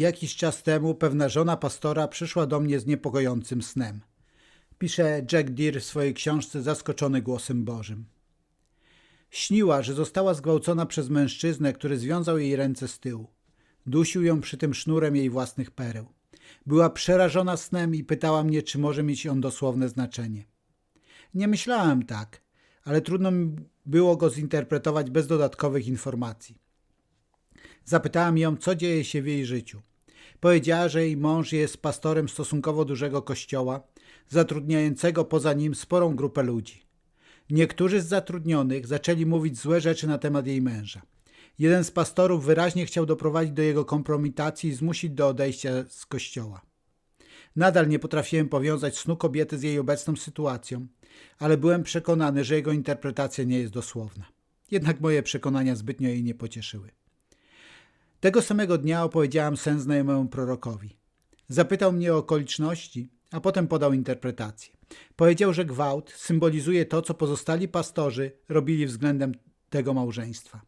Jakiś czas temu pewna żona pastora przyszła do mnie z niepokojącym snem. Pisze Jack Deere w swojej książce Zaskoczony głosem Bożym. Śniła, że została zgwałcona przez mężczyznę, który związał jej ręce z tyłu. Dusił ją przy tym sznurem jej własnych pereł. Była przerażona snem i pytała mnie, czy może mieć on dosłowne znaczenie. Nie myślałem tak, ale trudno mi było go zinterpretować bez dodatkowych informacji. Zapytałem ją, co dzieje się w jej życiu. Powiedziała, że jej mąż jest pastorem stosunkowo dużego kościoła, zatrudniającego poza nim sporą grupę ludzi. Niektórzy z zatrudnionych zaczęli mówić złe rzeczy na temat jej męża. Jeden z pastorów wyraźnie chciał doprowadzić do jego kompromitacji i zmusić do odejścia z kościoła. Nadal nie potrafiłem powiązać snu kobiety z jej obecną sytuacją, ale byłem przekonany, że jego interpretacja nie jest dosłowna. Jednak moje przekonania zbytnio jej nie pocieszyły. Tego samego dnia opowiedziałem sen znajomemu prorokowi. Zapytał mnie o okoliczności, a potem podał interpretację. Powiedział, że gwałt symbolizuje to, co pozostali pastorzy robili względem tego małżeństwa.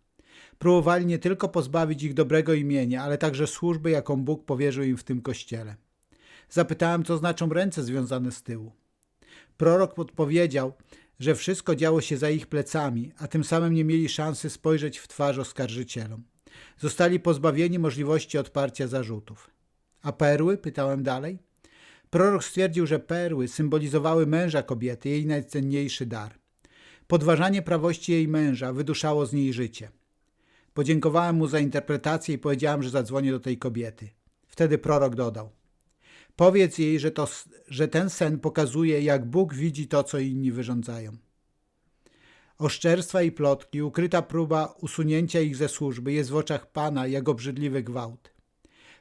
Próbowali nie tylko pozbawić ich dobrego imienia, ale także służby, jaką Bóg powierzył im w tym kościele. Zapytałem, co znaczą ręce związane z tyłu. Prorok odpowiedział, że wszystko działo się za ich plecami, a tym samym nie mieli szansy spojrzeć w twarz oskarżycielom. Zostali pozbawieni możliwości odparcia zarzutów. A perły? pytałem dalej. Prorok stwierdził, że perły symbolizowały męża kobiety, jej najcenniejszy dar. Podważanie prawości jej męża wyduszało z niej życie. Podziękowałem mu za interpretację i powiedziałem, że zadzwonię do tej kobiety. Wtedy prorok dodał: Powiedz jej, że, to, że ten sen pokazuje, jak Bóg widzi to, co inni wyrządzają. Oszczerstwa i plotki, ukryta próba usunięcia ich ze służby jest w oczach Pana jak obrzydliwy gwałt.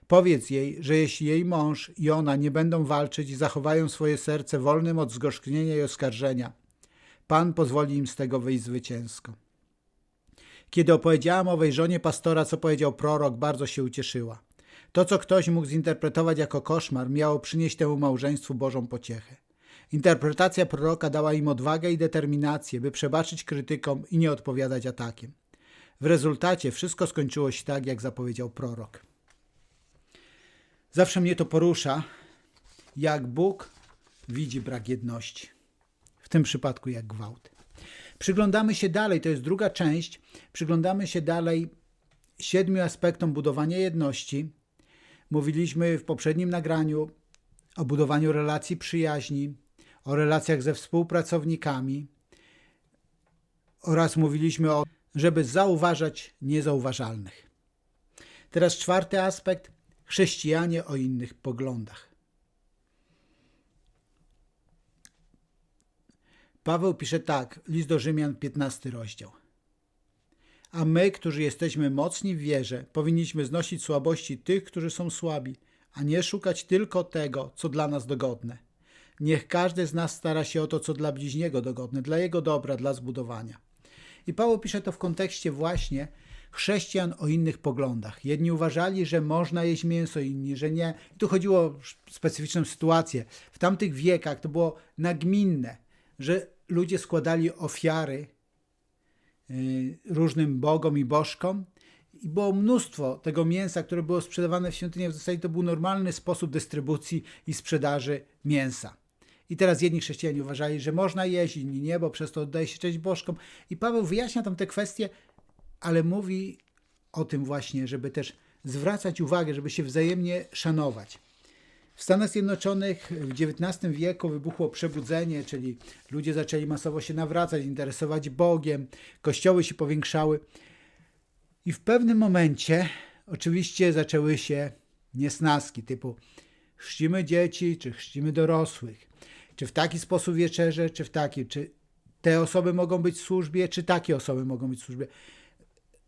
Powiedz jej, że jeśli jej mąż i ona nie będą walczyć i zachowają swoje serce wolnym od zgorzknienia i oskarżenia, Pan pozwoli im z tego wyjść zwycięsko. Kiedy opowiedziałam owej żonie pastora, co powiedział prorok, bardzo się ucieszyła. To, co ktoś mógł zinterpretować jako koszmar, miało przynieść temu małżeństwu Bożą pociechę. Interpretacja proroka dała im odwagę i determinację, by przebaczyć krytykom i nie odpowiadać atakiem. W rezultacie wszystko skończyło się tak, jak zapowiedział prorok. Zawsze mnie to porusza, jak Bóg widzi brak jedności. W tym przypadku jak gwałt. Przyglądamy się dalej, to jest druga część. Przyglądamy się dalej siedmiu aspektom budowania jedności. Mówiliśmy w poprzednim nagraniu o budowaniu relacji przyjaźni, o relacjach ze współpracownikami oraz mówiliśmy o, żeby zauważać niezauważalnych. Teraz czwarty aspekt chrześcijanie o innych poglądach. Paweł pisze tak, list do Rzymian, 15 rozdział. A my, którzy jesteśmy mocni w wierze, powinniśmy znosić słabości tych, którzy są słabi, a nie szukać tylko tego, co dla nas dogodne. Niech każdy z nas stara się o to, co dla bliźniego dogodne, dla jego dobra, dla zbudowania. I Paweł pisze to w kontekście właśnie chrześcijan o innych poglądach. Jedni uważali, że można jeść mięso, inni, że nie. I tu chodziło o specyficzną sytuację. W tamtych wiekach to było nagminne, że ludzie składali ofiary y, różnym bogom i bożkom i było mnóstwo tego mięsa, które było sprzedawane w świątyni. W zasadzie to był normalny sposób dystrybucji i sprzedaży mięsa. I teraz jedni chrześcijanie uważali, że można jeść, inni nie, bo przez to oddaje się cześć bożkom. I Paweł wyjaśnia tam te kwestie, ale mówi o tym właśnie, żeby też zwracać uwagę, żeby się wzajemnie szanować. W Stanach Zjednoczonych w XIX wieku wybuchło przebudzenie, czyli ludzie zaczęli masowo się nawracać, interesować Bogiem, kościoły się powiększały. I w pewnym momencie oczywiście zaczęły się niesnaski typu chrzcimy dzieci, czy chrzcimy dorosłych, czy w taki sposób wieczerze, czy w taki, czy te osoby mogą być w służbie, czy takie osoby mogą być w służbie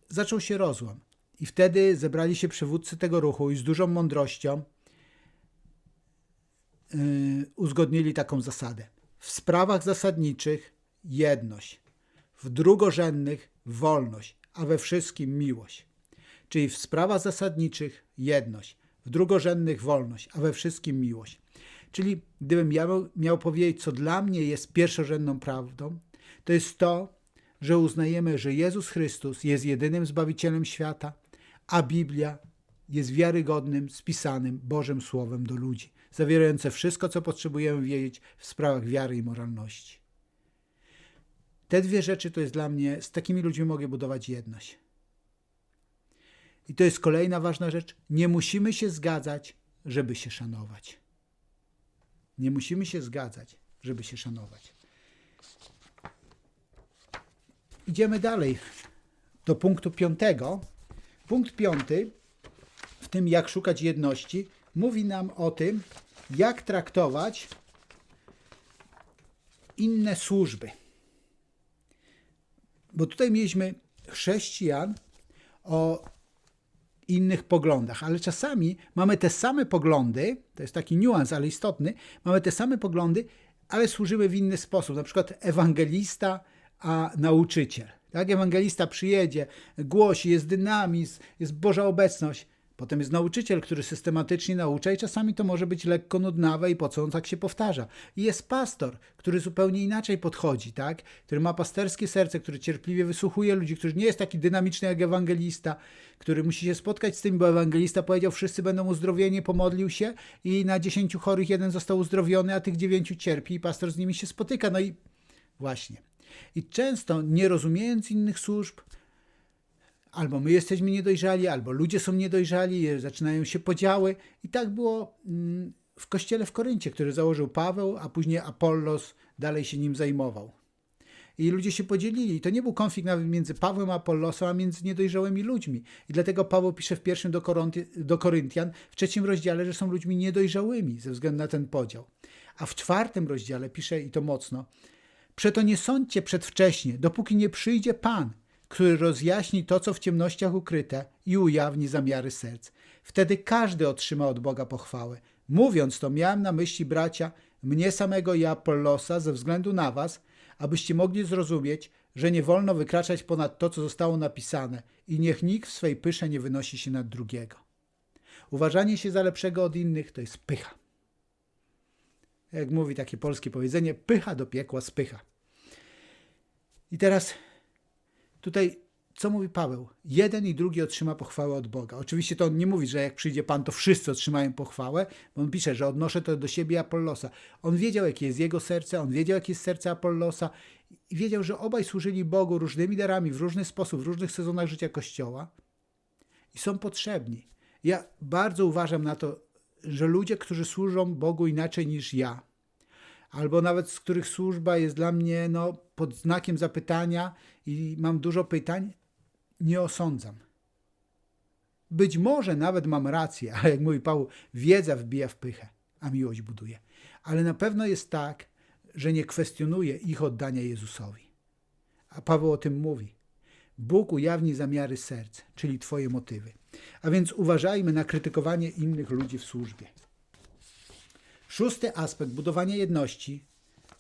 zaczął się rozłam. I wtedy zebrali się przywódcy tego ruchu i z dużą mądrością yy, uzgodnili taką zasadę. W sprawach zasadniczych jedność, w drugorzędnych wolność, a we wszystkim miłość. Czyli w sprawach zasadniczych jedność, w drugorzędnych wolność, a we wszystkim miłość. Czyli gdybym ja miał, powiedzieć, co dla mnie jest pierwszorzędną prawdą, to jest to, że uznajemy, że Jezus Chrystus jest jedynym Zbawicielem świata, a Biblia jest wiarygodnym, spisanym Bożym Słowem do ludzi, zawierające wszystko, co potrzebujemy wiedzieć w sprawach wiary i moralności. Te dwie rzeczy to jest dla mnie, z takimi ludźmi mogę budować jedność. I to jest kolejna ważna rzecz. Nie musimy się zgadzać, żeby się szanować. Nie musimy się zgadzać, żeby się szanować. Idziemy dalej do punktu piątego. Punkt piąty, w tym jak szukać jedności, mówi nam o tym, jak traktować inne służby. Bo tutaj mieliśmy chrześcijan o innych poglądach, ale czasami mamy te same poglądy, to jest taki niuans, ale istotny, mamy te same poglądy, ale służymy w inny sposób. Na przykład ewangelista, a nauczyciel. Tak, ewangelista przyjedzie, głosi, jest dynamizm, jest Boża obecność. Potem jest nauczyciel, który systematycznie naucza i czasami to może być lekko nudnawe i po co on tak się powtarza. I jest pastor, który zupełnie inaczej podchodzi, tak? który ma pasterskie serce, który cierpliwie wysłuchuje ludzi, który nie jest taki dynamiczny jak ewangelista, który musi się spotkać z tym, bo ewangelista powiedział, wszyscy będą uzdrowieni, pomodlił się i na dziesięciu chorych jeden został uzdrowiony, a tych dziewięciu cierpi i pastor z nimi się spotyka. No i właśnie. I często nie rozumiejąc innych służb, albo my jesteśmy niedojrzali, albo ludzie są niedojrzali, zaczynają się podziały. I tak było mm, w kościele w Koryncie, który założył Paweł, a później Apollos dalej się nim zajmował. I ludzie się podzielili. I to nie był konflikt nawet między Pawłem a Apollosem, a między niedojrzałymi ludźmi. I dlatego Paweł pisze w pierwszym do, Koronty, do Koryntian, w trzecim rozdziale, że są ludźmi niedojrzałymi ze względu na ten podział. A w czwartym rozdziale pisze, i to mocno, Przeto nie sądźcie przedwcześnie, dopóki nie przyjdzie Pan, który rozjaśni to, co w ciemnościach ukryte i ujawni zamiary serc. Wtedy każdy otrzyma od Boga pochwałę. Mówiąc to, miałem na myśli, bracia, mnie samego i Apollosa ze względu na was, abyście mogli zrozumieć, że nie wolno wykraczać ponad to, co zostało napisane i niech nikt w swej pysze nie wynosi się nad drugiego. Uważanie się za lepszego od innych to jest pycha jak mówi takie polskie powiedzenie, pycha do piekła spycha. I teraz tutaj co mówi Paweł? Jeden i drugi otrzyma pochwałę od Boga. Oczywiście to on nie mówi, że jak przyjdzie Pan, to wszyscy otrzymają pochwałę, bo on pisze, że odnoszę to do siebie Apollosa. On wiedział, jakie jest jego serce, on wiedział, jakie jest serce Apollosa i wiedział, że obaj służyli Bogu różnymi darami, w różny sposób, w różnych sezonach życia Kościoła i są potrzebni. Ja bardzo uważam na to, że ludzie, którzy służą Bogu inaczej niż ja, albo nawet z których służba jest dla mnie no, pod znakiem zapytania i mam dużo pytań, nie osądzam. Być może nawet mam rację, ale jak mówi Paweł, wiedza wbija w pychę, a miłość buduje. Ale na pewno jest tak, że nie kwestionuje ich oddania Jezusowi. A Paweł o tym mówi. Bóg ujawni zamiary serc, czyli Twoje motywy. A więc uważajmy na krytykowanie innych ludzi w służbie. Szósty aspekt budowania jedności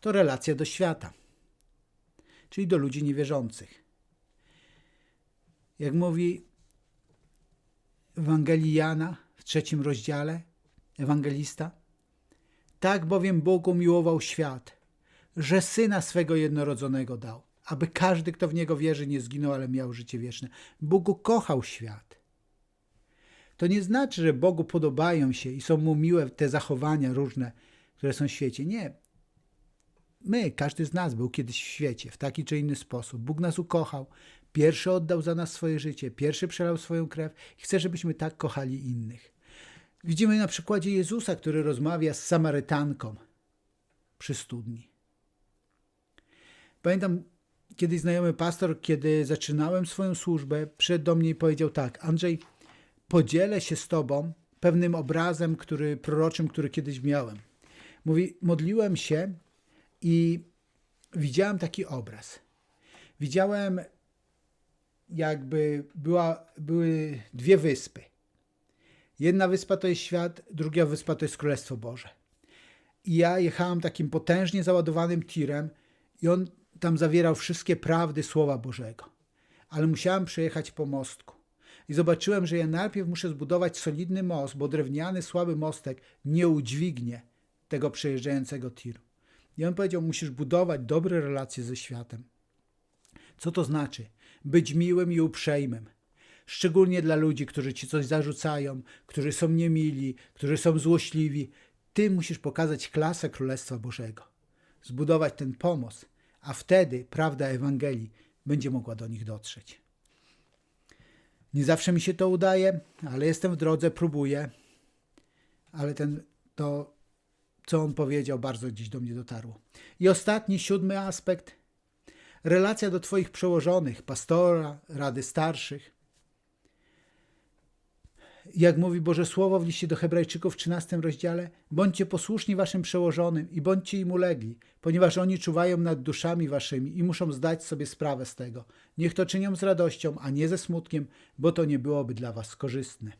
to relacja do świata, czyli do ludzi niewierzących. Jak mówi Ewangelii Jana w trzecim rozdziale, ewangelista, tak bowiem Bóg umiłował świat, że Syna swego jednorodzonego dał, aby każdy, kto w Niego wierzy, nie zginął, ale miał życie wieczne. Bóg ukochał świat to nie znaczy, że Bogu podobają się i są mu miłe te zachowania różne, które są w świecie. Nie. My, każdy z nas był kiedyś w świecie w taki czy inny sposób. Bóg nas ukochał, pierwszy oddał za nas swoje życie, pierwszy przelał swoją krew i chce, żebyśmy tak kochali innych. Widzimy na przykładzie Jezusa, który rozmawia z Samarytanką przy studni. Pamiętam kiedyś znajomy pastor, kiedy zaczynałem swoją służbę, przyszedł do mnie i powiedział tak: Andrzej, podzielę się z Tobą pewnym obrazem, który proroczym, który kiedyś miałem. Mówi, modliłem się i widziałem taki obraz. Widziałem, jakby była, były dwie wyspy. Jedna wyspa to jest świat, druga wyspa to jest Królestwo Boże. I ja jechałem takim potężnie załadowanym tirem i on tam zawierał wszystkie prawdy Słowa Bożego. Ale musiałem przejechać po mostku i zobaczyłem, że ja najpierw muszę zbudować solidny most, bo drewniany, słaby mostek nie udźwignie tego przejeżdżającego tiru. I on powiedział, musisz budować dobre relacje ze światem. Co to znaczy? Być miłym i uprzejmym. Szczególnie dla ludzi, którzy ci coś zarzucają, którzy są niemili, którzy są złośliwi. Ty musisz pokazać klasę Królestwa Bożego, zbudować ten pomost, a wtedy prawda Ewangelii będzie mogła do nich dotrzeć. Nie zawsze mi się to udaje, ale jestem w drodze, próbuję. Ale ten, to, co on powiedział, bardzo dziś do mnie dotarło. I ostatni, siódmy aspekt. Relacja do Twoich przełożonych, pastora, rady starszych. Jak mówi Boże Słowo w liście do Hebrajczyków w 13 rozdziale, bądźcie posłuszni waszym przełożonym i bądźcie im ulegli, ponieważ oni czuwają nad duszami waszymi i muszą zdać sobie sprawę z tego. Niech to czynią z radością, a nie ze smutkiem, bo to nie byłoby dla was korzystne.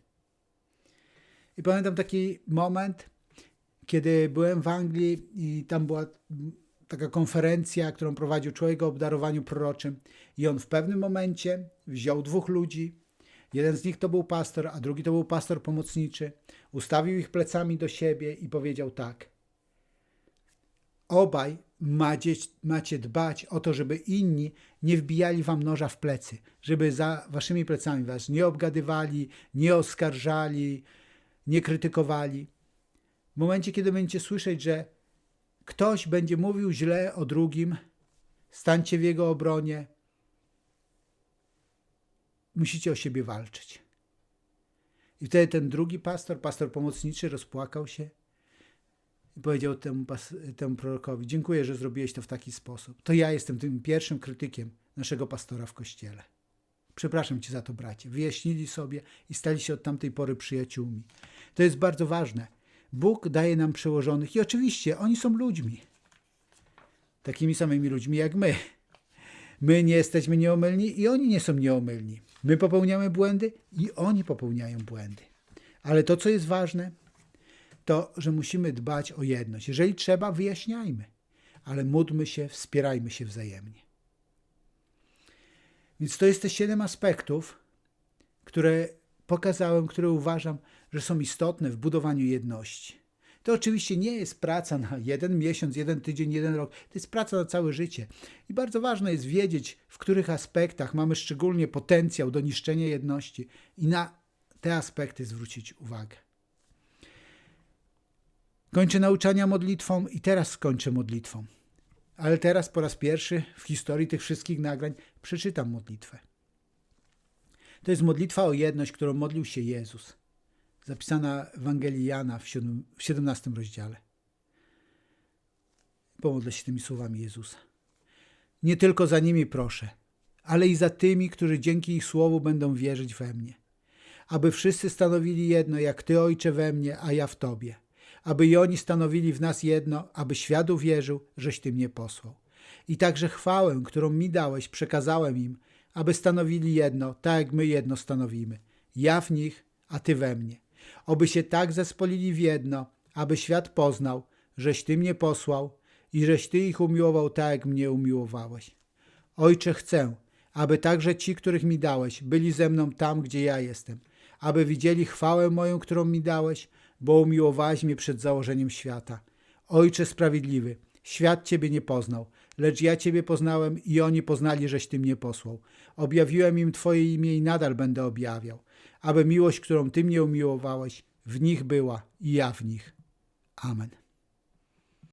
I pamiętam taki moment, kiedy byłem w Anglii i tam była taka konferencja, którą prowadził człowiek o obdarowaniu proroczym i on w pewnym momencie wziął dwóch ludzi, jeden z nich to był pastor, a drugi to był pastor pomocniczy, ustawił ich plecami do siebie i powiedział tak. Obaj macie, dbać o to, żeby inni nie wbijali wam noża w plecy, żeby za waszymi plecami was nie obgadywali, nie oskarżali, nie krytykowali. W momencie, kiedy będziecie słyszeć, że ktoś będzie mówił źle o drugim, stańcie w jego obronie. Musicie o siebie walczyć. I wtedy ten drugi pastor, pastor pomocniczy, rozpłakał się i powiedział temu, temu prorokowi: Dziękuję, że zrobiłeś to w taki sposób. To ja jestem tym pierwszym krytykiem naszego pastora w kościele. Przepraszam cię za to, bracie. Wyjaśnili sobie i stali się od tamtej pory przyjaciółmi. To jest bardzo ważne. Bóg daje nam przełożonych i oczywiście oni są ludźmi. Takimi samymi ludźmi jak my. My nie jesteśmy nieomylni i oni nie są nieomylni. My popełniamy błędy i oni popełniają błędy. Ale to, co jest ważne, to, że musimy dbać o jedność. Jeżeli trzeba, wyjaśniajmy, ale módlmy się, wspierajmy się wzajemnie. Więc to jest te siedem aspektów, które pokazałem, które uważam, że są istotne w budowaniu jedności. To oczywiście nie jest praca na jeden miesiąc, jeden tydzień, jeden rok. To jest praca na całe życie. I bardzo ważne jest wiedzieć, w których aspektach mamy szczególnie potencjał do niszczenia jedności i na te aspekty zwrócić uwagę. Kończę nauczania modlitwą i teraz skończę modlitwą. Ale teraz po raz pierwszy w historii tych wszystkich nagrań przeczytam modlitwę. To jest modlitwa o jedność, którą modlił się Jezus, zapisana w Ewangelii Jana w 17 rozdziale. Pomodlę się tymi słowami Jezusa. Nie tylko za nimi proszę, ale i za tymi, którzy dzięki ich słowu będą wierzyć we mnie. Aby wszyscy stanowili jedno, jak Ty, Ojcze, we mnie, a ja w Tobie. Aby i oni stanowili w nas jedno, aby świat uwierzył, żeś Ty mnie posłał. I także chwałę, którą mi dałeś, przekazałem im, aby stanowili jedno, tak jak my jedno stanowimy. Ja w nich, a Ty we mnie. Oby się tak zespolili w jedno, aby świat poznał, żeś Ty mnie posłał i żeś Ty ich umiłował tak, jak mnie umiłowałeś. Ojcze, chcę, aby także ci, których mi dałeś, byli ze mną tam, gdzie ja jestem, aby widzieli chwałę moją, którą mi dałeś, bo umiłowałeś mnie przed założeniem świata. Ojcze sprawiedliwy, świat Ciebie nie poznał, lecz ja Ciebie poznałem i oni poznali, żeś Ty mnie posłał. Objawiłem im Twoje imię i nadal będę objawiał, aby miłość, którą Ty mnie umiłowałeś, w nich była i ja w nich. Amen.